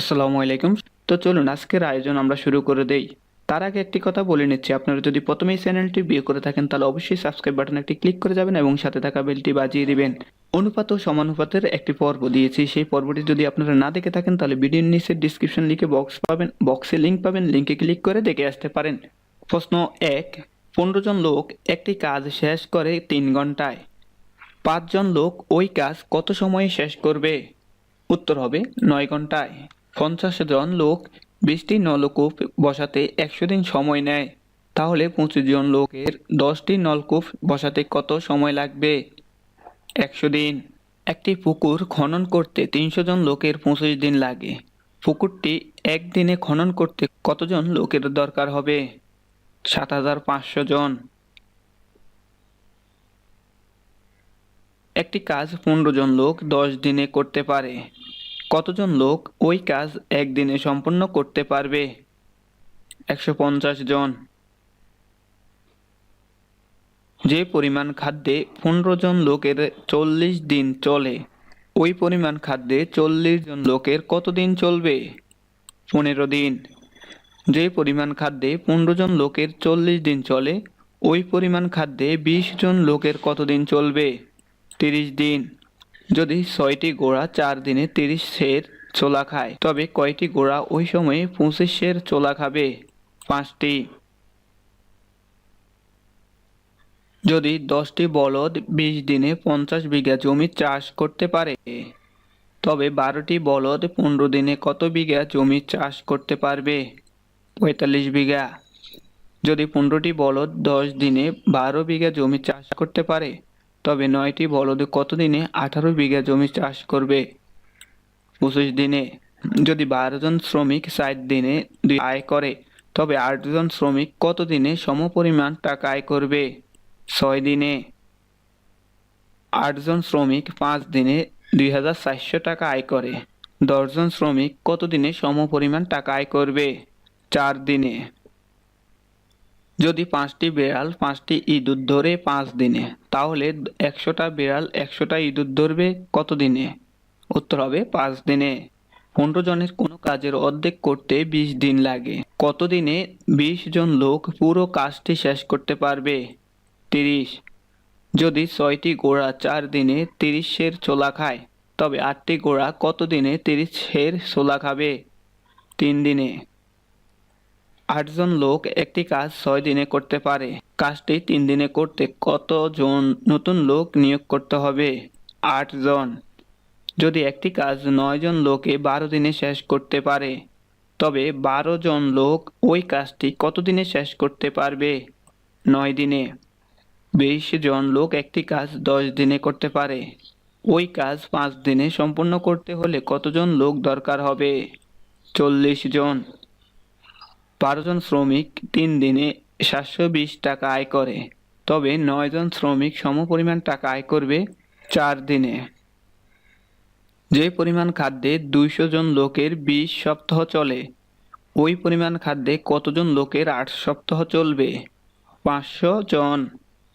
আসসালামু আলাইকুম। তো চলুন, আজকের আয়োজন আমরা শুরু করে দেই। তার আগে একটি কথা বলে নিচ্ছি, আপনারা যদি প্রথমেই চ্যানেলটি বিয়ে করে থাকেন, তাহলে অবশ্যই সাবস্ক্রাইব বাটনে একটি ক্লিক করে যাবেন এবং সাথে থাকা বেলটি বাজিয়ে দিবেন। অনুপাত ও সমানুপাতের একটি পর্ব দিয়েছি। সেই পর্বটি যদি আপনারা না দেখে থাকেন, তাহলে ভিডিওর নিচে ডিসক্রিপশন লিখে বক্স পাবেন। বক্সে লিংক পাবেন লিংকে ক্লিক করে দেখে আসতে পারেন। প্রশ্ন এক, পনেরো জন লোক একটি কাজ শেষ করে তিন ঘন্টায়। পাঁচজন লোক ওই কাজ কত সময়ে শেষ করবে? উত্তর হবে, নয় ঘন্টায়। পঞ্চাশ জন লোক, বিশটি নলকূপ বসাতে একশো দিন সময় নেয়। তাহলে পঁচিশ জন লোকের দশটি নলকূপ বসাতে কত সময় লাগবে? একশো দিন। একটি পুকুর খনন করতে তিনশো জন লোকের পঁচিশ দিন লাগে। পুকুরটি একদিনে খনন করতে কতজন লোকের দরকার হবে? সাত হাজার পাঁচশো জন। একটি কাজ পনেরো জন লোক দশ দিনে করতে পারে। কতজন লোক ওই কাজ একদিনে সম্পন্ন করতে পারবে? একশো পঞ্চাশ জন। যে পরিমাণ খাদ্যে পনেরো জন লোকের চল্লিশ দিন চলে, ওই পরিমাণ খাদ্যে চল্লিশ জন লোকের কত দিন চলবে? পনেরো দিন। যে পরিমাণ খাদ্যে পনেরো জন লোকের চল্লিশ দিন চলে, ওই পরিমাণ খাদ্যে বিশ জন লোকের কত দিন চলবে? তিরিশ দিন। যদি ছয়টি ঘোড়া চার দিনে তিরিশ সের ছোলা খায়, তবে কয়টি ঘোড়া ওই সময়ে পঁচিশ সের ছোলা খাবে? পাঁচটি। যদি দশটি বলদ বিশ দিনে পঞ্চাশ বিঘা জমি চাষ করতে পারে, তবে বারোটি বলদ পনেরো দিনে কত বিঘা জমি চাষ করতে পারবে? পঁয়তাল্লিশ বিঘা। যদি পনেরোটি বলদ দশ দিনে বারো বিঘা জমি চাষ করতে পারে তবে নয়টি বলদ কত দিনে আঠারো বিঘা জমি চাষ করবে? পঁচিশ দিনে। যদি বারো জন শ্রমিক ষাট দিনে দুই আয় করে, তবে আটজন শ্রমিক কত দিনে সমপরিমাণ টাকা আয় করবে? ছয় দিনে। আটজন শ্রমিক পাঁচ দিনে দুই হাজার চারশো টাকা আয় করে। দশজন শ্রমিক কত দিনে সমপরিমাণ টাকা আয় করবে? চার দিনে। যদি পাঁচটি বিড়াল পাঁচটি ইঁদুর ধরে পাঁচ দিনে, তাহলে একশোটা বিড়াল একশোটা ইঁদুর ধরবে কত দিনে? উত্তর হবে পাঁচ দিনে। পনেরো জনের কোনো কাজের অর্ধেক করতে বিশ দিন লাগে। কত দিনে বিশ জন লোক পুরো কাজটি শেষ করতে পারবে? তিরিশ। যদি ছয়টি গোড়া চার দিনে তিরিশ সের ছোলা খায়, তবে আটটি গোড়া কত দিনে তিরিশ সের ছোলা খাবে? তিন দিনে। আটজন লোক একটি কাজ ছয় দিনে করতে পারে। কাজটি তিন দিনে করতে কতজন নতুন লোক নিয়োগ করতে হবে? আট জন যদি একটি কাজ নয় জন লোকে বারো দিনে শেষ করতে পারে, তবে বারো জন লোক ওই কাজটি কত দিনে শেষ করতে পারবে? নয় দিনে। বিশ জন লোক একটি কাজ দশ দিনে করতে পারে। ওই কাজ পাঁচ দিনে সম্পূর্ণ করতে হলে কতজন লোক দরকার হবে? চল্লিশ জন। বারো জন শ্রমিক তিন দিনে সাতশো বিশ টাকা আয় করে। তবে নয় জন শ্রমিক সমপরিমাণ টাকা আয় করবে চার দিনে। যে পরিমাণ খাদ্যে দুইশো জন লোকের বিশ সপ্তাহ চলে, ওই পরিমাণ খাদ্যে কতজন লোকের আট সপ্তাহ চলবে? পাঁচশো জন।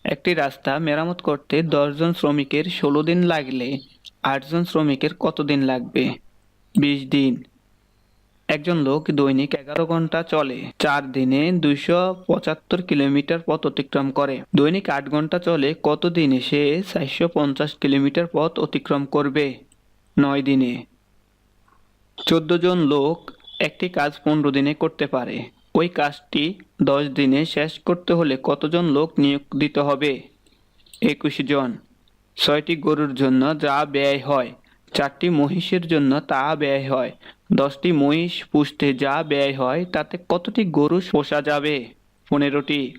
একটি রাস্তা মেরামত করতে দশজন শ্রমিকের ষোলো দিন লাগলে আটজন শ্রমিকের কত দিন লাগবে? বিশ দিন। একজন লোক দৈনিক এগারো ঘণ্টা চলে। চার দিনে দুইশো পঁচাত্তর কিলোমিটার পথ অতিক্রম করে। দৈনিক আট ঘণ্টা চলে কত দিনে সে চারশো পঞ্চাশ কিলোমিটার পথ অতিক্রম করবে? নয় দিনে। চোদ্দ জন লোক একটি কাজ পনেরো দিনে করতে পারে। ওই কাজটি দশ দিনে শেষ করতে হলে কতজন লোক নিয়োগ দিতে হবে? একুশ জন। ছয়টি গরুর জন্য যা ব্যয় হয়। চারটি মহিষের জন্য তা ব্যয় হয়। দশটি মহিষ পুষতে যা ব্যয় হয়, তাতে কতটি গরু পোষা যাবে? পনেরোটি।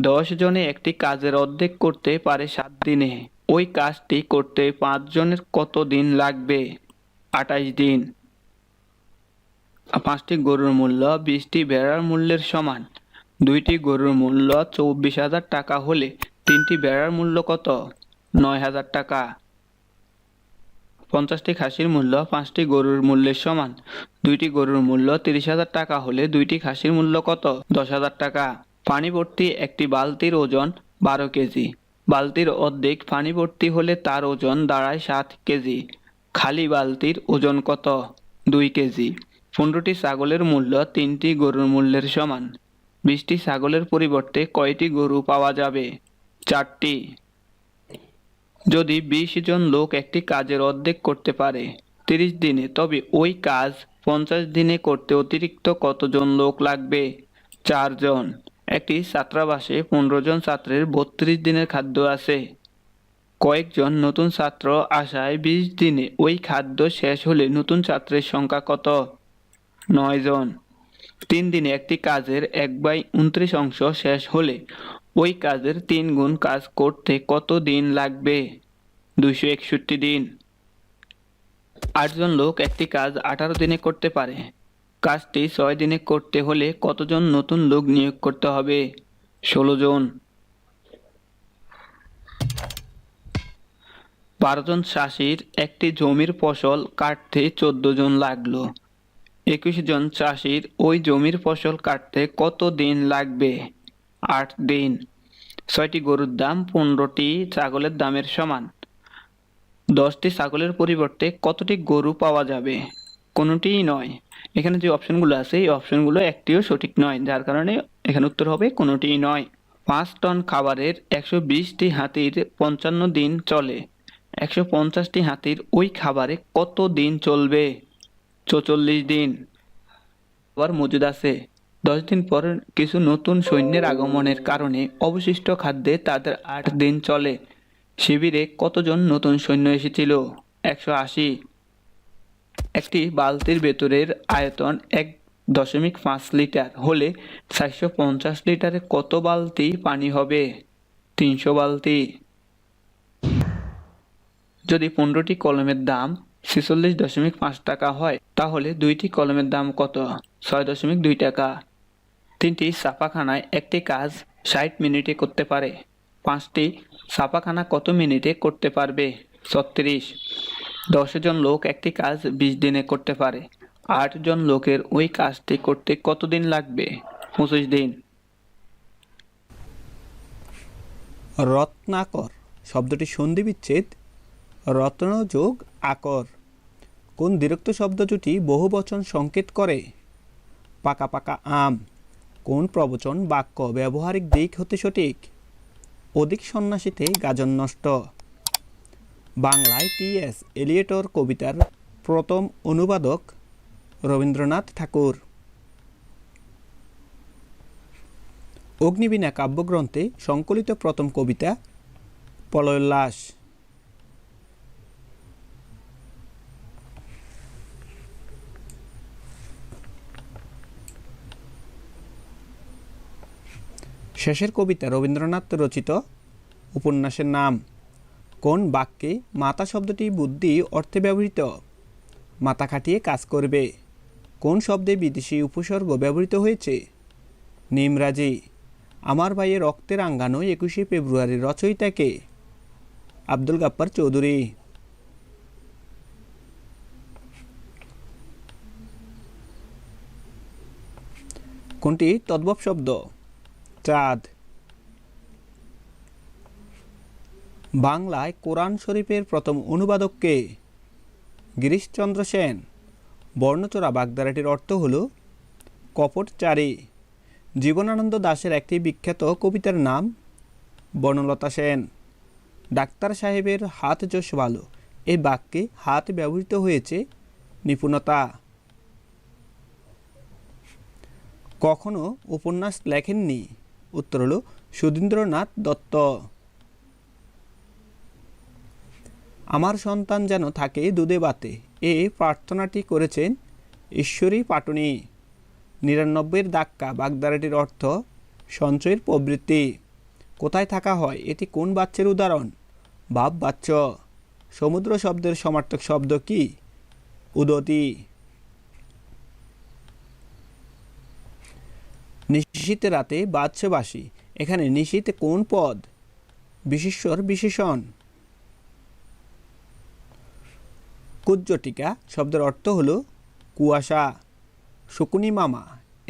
দশ জনে একটি কাজের অর্ধেক করতে পারে সাত দিনে। ওই কাজটি করতে পাঁচ জনের কত দিন লাগবে? আঠাশ দিন। পাঁচটি গরুর মূল্য বিশটি ভেড়ার মূল্যের সমান। দুইটি গরুর মূল্য চব্বিশ হাজার টাকা হলে তিনটি ভেড়ার মূল্য কত? নয় হাজার টাকা। পঞ্চাশটি খাসির মূল্য, পাঁচটি গরুর মূল্যের সমান। দুইটি গরুর মূল্য তিরিশ হাজার টাকা হলে দুইটি খাসির মূল্য কত? দশ হাজার টাকা। পানি ভর্তি একটি বালতির ওজন বারো কেজি। বালতির অর্ধেক পানি ভর্তি হলে তার ওজন দাঁড়ায় সাত কেজি। খালি বালতির ওজন কত? দুই কেজি। পনেরোটি ছাগলের মূল্য তিনটি গরুর মূল্যের সমান। বিশটি ছাগলের পরিবর্তে কয়টি গরু পাওয়া যাবে? চারটি। যদি বিশ জন লোক একটি কাজের অর্ধেক করতে পারে, তিরিশ দিনে, তবে ওই কাজ পঞ্চাশ দিনে করতে অতিরিক্ত কতজন লোক লাগবে? চারজন একটি ছাত্রাবাসে পনেরো জন ছাত্রের বত্রিশ দিনের খাদ্য আছে। কয়েকজন নতুন ছাত্র আসায় বিশ দিনে ওই খাদ্য শেষ হলে নতুন ছাত্রের সংখ্যা কত? নয় জন। তিন দিনে একটি কাজের এক বাই উনত্রিশ অংশ শেষ হলে ওই কাজের তিন গুণ কাজ করতে কত দিন লাগবে? দুইশো একষট্টি দিন। আটজন লোক একটি কাজ আঠারো দিনে করতে পারে। কাজটি ছয় দিনে করতে হলে কতজন নতুন লোক নিয়োগ করতে হবে? ষোলো জন। বারো জন চাষির একটি জমির ফসল কাটতে চোদ্দ জন লাগল। একুশ জন চাষির ওই জমির ফসল কাটতে কত দিন লাগবে? আট দিন। ছয়টি গরুর দাম পনেরোটি ছাগলের দামের সমান। দশটি ছাগলের পরিবর্তে কতটি গরু পাওয়া যাবে? কোনোটিই নয়। এখানে যে অপশনগুলো আছে, এই অপশনগুলো একটিও সঠিক নয়, যার কারণে এখানে উত্তর হবে কোনোটিই নয়। পাঁচ টন খাবারের একশো বিশটি হাতির পঞ্চান্ন দিন চলে। একশো পঞ্চাশটি হাতির ওই খাবারে কত দিন চলবে? চৌচল্লিশ দিন। আবার মজুদ আছে। দশ দিন পর কিছু নতুন সৈন্যের আগমনের কারণে অবশিষ্ট খাদ্যে তাদের আট দিন চলে। শিবিরে কতজন নতুন সৈন্য এসেছিল? একশো আশি। একটি বালতির ভেতরের আয়তন এক দশমিক পাঁচ লিটার হলে চারশো পঞ্চাশ লিটারে কত বালতি পানি হবে? তিনশো বালতি। যদি পনেরোটি কলমের দাম ছেচল্লিশ দশমিক পাঁচ টাকা হয়, তাহলে দুইটি কলমের দাম কত? ছয় দশমিক দুই টাকা। তিনটি ছাপাখানায় একটি কাজ ষাট মিনিটে করতে পারে। পাঁচটি ছাপাখানা কত মিনিটে করতে পারবে? ছত্রিশ। দশজন লোক একটি কাজ বিশ দিনে করতে পারে। আটজন লোকের ওই কাজটি করতে কতদিন লাগবে? পঁচিশ দিন। রত্নাকর। শব্দটি সন্ধি বিচ্ছেদ রত্ন যোগ আকর। কোন দ্বিরক্ত শব্দ জুটি বহুবচন সংকেত করে? পাকা পাকা আম। কোন প্রবচন, বাক্য, ব্যবহারিক দিক হতে সঠিক? অধিক সন্ন্যাসীতে গাজন নষ্ট। বাংলায় টি এস এলিয়েটর কবিতার প্রথম অনুবাদক রবীন্দ্রনাথ ঠাকুর। অগ্নিবীণা কাব্যগ্রন্থে সংকলিত প্রথম কবিতা পলয়োল্লাস শেষের কবিতা রবীন্দ্রনাথ রচিত উপন্যাসের নাম, কোন বাক্যে মাতা শব্দটি বুদ্ধি অর্থে ব্যবহৃত? মাথা খাটিয়ে কাজ করবে। কোন শব্দে বিদেশি উপসর্গ ব্যবহৃত হয়েছে? নিমরাজি, আমার ভাইয়ের রক্তের আঙ্গানো একুশে ফেব্রুয়ারির রচয়িতাকে। আব্দুল গাপ্পার চৌধুরী। কোনটি তদ্ভব শব্দ? চাঁদ। বাংলায় কোরআন শরীফের প্রথম অনুবাদককে গিরিশচন্দ্র সেন। বর্ণচোরা বাগদারাটির অর্থ হল, কপটচারী। জীবনানন্দ দাশের একটি বিখ্যাত কবিতার নাম, বনলতা সেন। ডাক্তার সাহেবের হাত যশ ভালো এই বাক্যে হাত ব্যবহৃত হয়েছে নিপুণতা। কখনো উপন্যাস লেখেননি। উত্তর হল সুধীন্দ্রনাথ দত্ত। আমার সন্তান যেন থাকে দুধে বাতে এ প্রার্থনাটি করেছেন ঈশ্বরী পাটনি। নিরানব্বইয়ের দাক্কা বাগদারাটির অর্থ সঞ্চয়ের প্রবৃত্তি। কোথায় থাকা হয়, এটি কোন বাচ্চের উদাহরণ? ভাব বাচ্চ সমুদ্র শব্দের সমার্থক শব্দ কি? উদতি। নিশীতে রাতে বাজছে বাসি এখানে নিশীতে কোন পদ? বিশেষ্বর বিশেষণ। কুজ্জটিকা শব্দের অর্থ হল কুয়াশা। শকুনি মামা,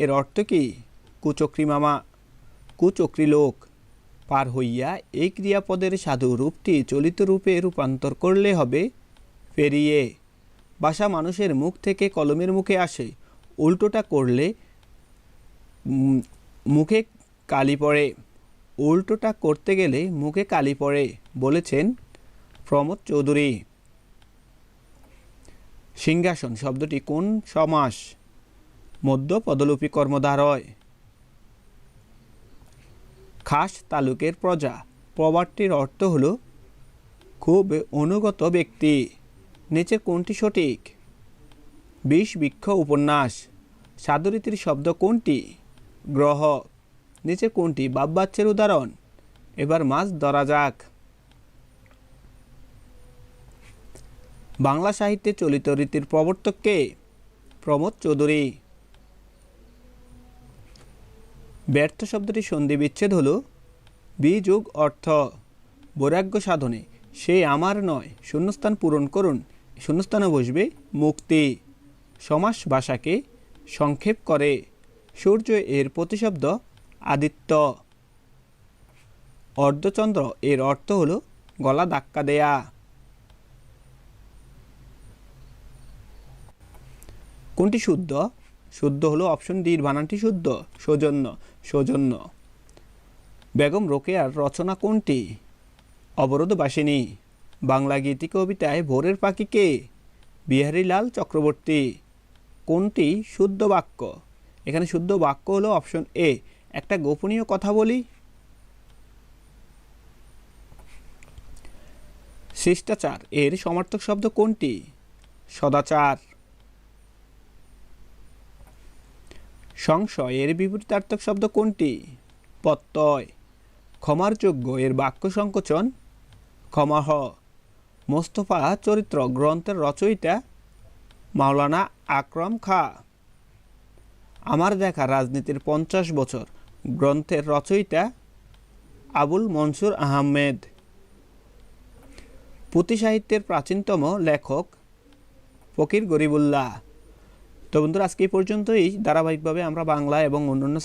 এর অর্থ কি? কুচক্রি মামা। কুচক্রি লোক, পার হইয়া এই ক্রিয়াপদের সাধু রূপটি চলিত রূপে রূপান্তর করলে হবে, পেরিয়ে। ভাষা মানুষের মুখ থেকে কলমের মুখে আসে, উল্টোটা করলে মুখে কালি পড়ে উল্টোটা করতে গেলে মুখে কালি পড়ে বলেছেন প্রমোদ চৌধুরী। সিংহাসন শব্দটি কোন সমাস? মধ্য পদলোপী কর্মধারয়। খাস তালুকের প্রজা। প্রবাদটির অর্থ হলো খুব অনুগত ব্যক্তি। নিচের কোনটি সঠিক? বিষ বৃক্ষ উপন্যাস। সাধুরীতির শব্দ কোনটি? গ্রহ। নিচে কোনটি? বাব্যাচ্ছের উদাহরণ। এবার মাছ ধরা যাক। বাংলা সাহিত্যে চলিত রীতির প্রবর্তক কে? প্রমোদ চৌধুরী। ব্যর্থ শব্দটি সন্ধি বিচ্ছেদ হলো, বিযোগ অর্থ। বৈরাগ্য সাধনে। সে আমার নয়। শূন্যস্থান পূরণ করুন। শূন্যস্থানে বসবে মুক্তি। সমাস ভাষাকে সংক্ষেপ করে। সূর্য এর প্রতিশব্দ আদিত্য। অর্ধচন্দ্র এর অর্থ হল গলা ধাক্কা দেয়া। কোনটি শুদ্ধ? শুদ্ধ হলো অপশন ডির বানানটি শুদ্ধ। সৌজন্য সৌজন্য। বেগম রোকেয়ার রচনা কোনটি? অবরোধ বাসিনী। বাংলা গীতি কবিতায় ভোরের পাখি কে? বিহারীলাল চক্রবর্তী। কোনটি শুদ্ধ বাক্য? এখানে শুদ্ধ বাক্য হলো অপশন এ। একটা গোপনীয় কথা বলি। শিষ্টাচার, এর সমার্থক শব্দ কোনটি? সদাচার। সংশয়, এর বিপরীতার্থক শব্দ কোনটি? প্রত্যয়। ক্ষমার যোগ্য, এর বাক্য সংকোচন। ক্ষমাহ। মোস্তফা চরিত্র, গ্রন্থের রচয়িতা মাওলানা আকরম খা। আমার দেখা রাজনীতির পঞ্চাশ বছর গ্রন্থের রচয়িতা আবুল মনসুর আহমেদ। পুঁথি সাহিত্যের প্রাচীনতম লেখক ফকির গরিবুল্লাহ। তো বন্ধুরা, আজকে এই পর্যন্তই। ধারাবাহিকভাবে আমরা বাংলা এবং অন্যান্য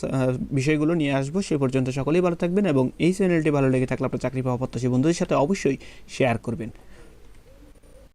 বিষয়গুলো নিয়ে আসব। সে পর্যন্ত সকলেই ভালো থাকবেন এবং এই চ্যানেলটি ভালো লেগে থাকলে আপনার চাকরি পাওয়া প্রত্যাশী বন্ধুদের সাথে অবশ্যই শেয়ার করবেন।